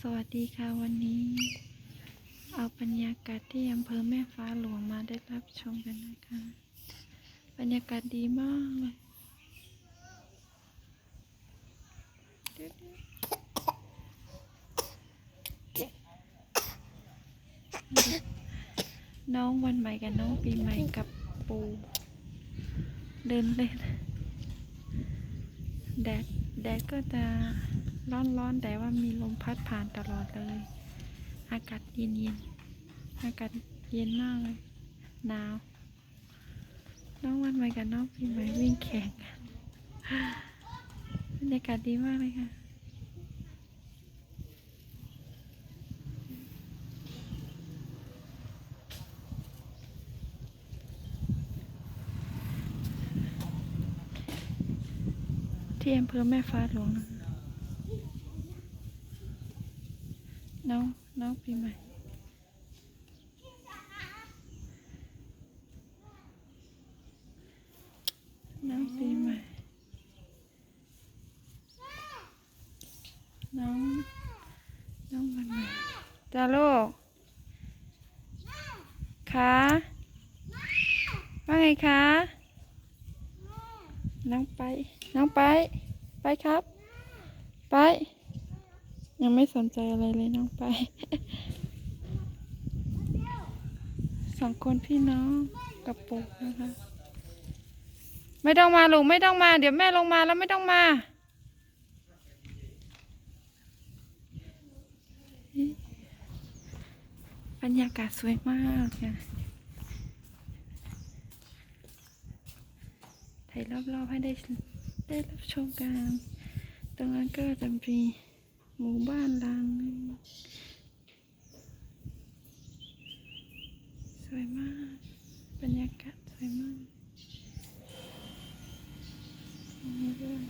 สวัสดีค่ะวันนี้ เอาบรรยากาศที่อำเภอแม่ฟ้าหลวงมาได้รับชมกันนะคะ บรรยากาศดีมากเลยน้องวันใหม่กับน้องปีใหม่กับปูเดินเล่นแดดแดดก็จะ ร้อนร้อนๆแต่ว่ามีลมพัดผ่านตลอดเลย อากาศเย็นเย็นๆอากาศเย็นมากเลยหนาวน้องวันใหม่กับน้องปีใหม่วิ่งแข่งกันบรรยากาศดีมากเลยค่ะที่อำเภอแม่ฟ้าหลวงนะคะ น้องน้องปีใหม่น้องปีใหม่ น้อง น้องวันใหม่จ้าลูกคะว่าไงคะ น้องไป น้องไป ไปครับ ไป ยังไม่สนใจอะไรเลยน้องไป สองคนพี่น้องกับปู่นะคะ ไม่ต้องมาลูกไม่ต้องมา เดี๋ยวแม่ลงมาแล้วไม่ต้องมาบรรยากาศสวยมากค่ะถ่ายรอบๆให้ได้ได้รับชมกัน ตรงนั้นก็จะมี หมู่บ้านหลังหนึ่งสวยมาก บรรยากาศสวยมากตรงนี้ด้วย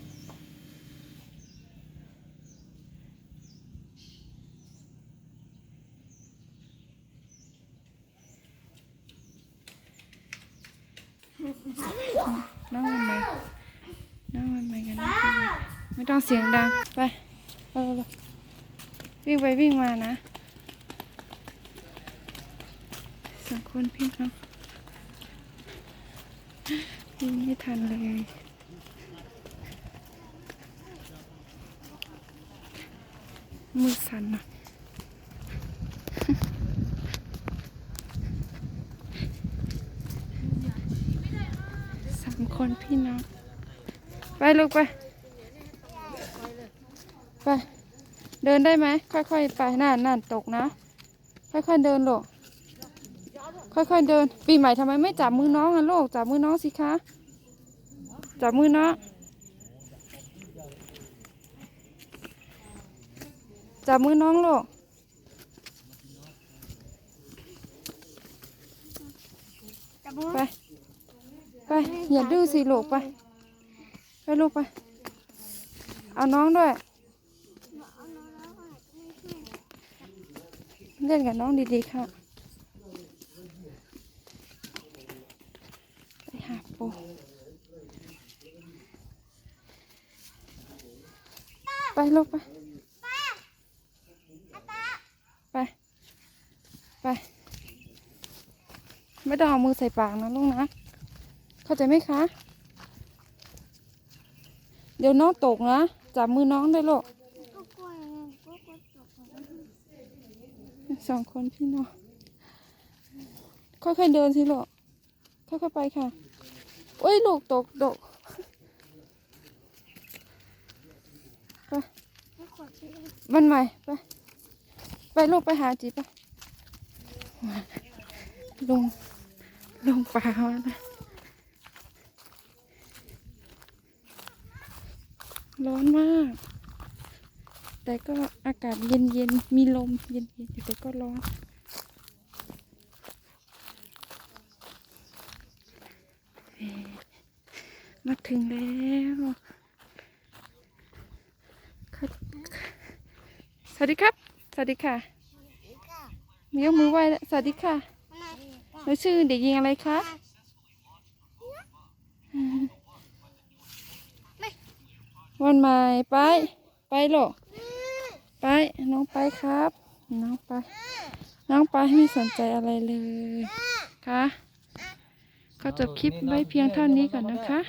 น้องวันใหม่น้องวันใหม่กันนะไม่ต้องเสียงดัง ไป เออวิ่งไปวิ่งมานะสองคนพี่น้องวิ่งไม่ทันเลยมือสั่นนะสามคนพี่น้อง ไปลูกไปไป เดินได้ไหมค่อยๆไปน่านน่นตกนะ ค่อยๆเดินลูกค่อยๆเดิน ปีใหม่ทำไมไม่จับมือน้องอะลูกจับมือน้องสิคะจับมือน้องจับมือน้องลูกไปไปอย่าดื้อสิลูกไปไปลูกไป เอาน้องด้วย เล่นกับน้องดีๆค่ะ ไปหาปูไปลูกไป ไป ไป ไม่ต้องเอามือใส่ปากนะลูกนะ เข้าใจไหมคะ เดี๋ยวน้องตกนะ จับมือน้องได้ลูก สองคนพี่น้องค่อยๆเดินสิลูกค่อยๆไปค่ะโอ้ยลูกตกตกไปวันใหม่ไปไปลูกไปหาจีไปลงลงป่ามานะร้อนมาก แต่ก็อากาศเย็นเย็นๆมีลมเย็นเย็นๆอยู่แต่ก็ร้อนเอ่อมาถึงแล้วค่ะสวัสดีครับ สวัสดีค่ะมียกมือไหว้แล้วสวัสดีค่ะหนูชื่อเด็กหญิงอะไรคะวันใหม่ไป ไปโลกไป ไปน้องไปครับ น้องไป น้องไปไม่สนใจอะไรเลยค่ะก็จบคลิปไว้เพียงเท่านี้ก่อนนะคะ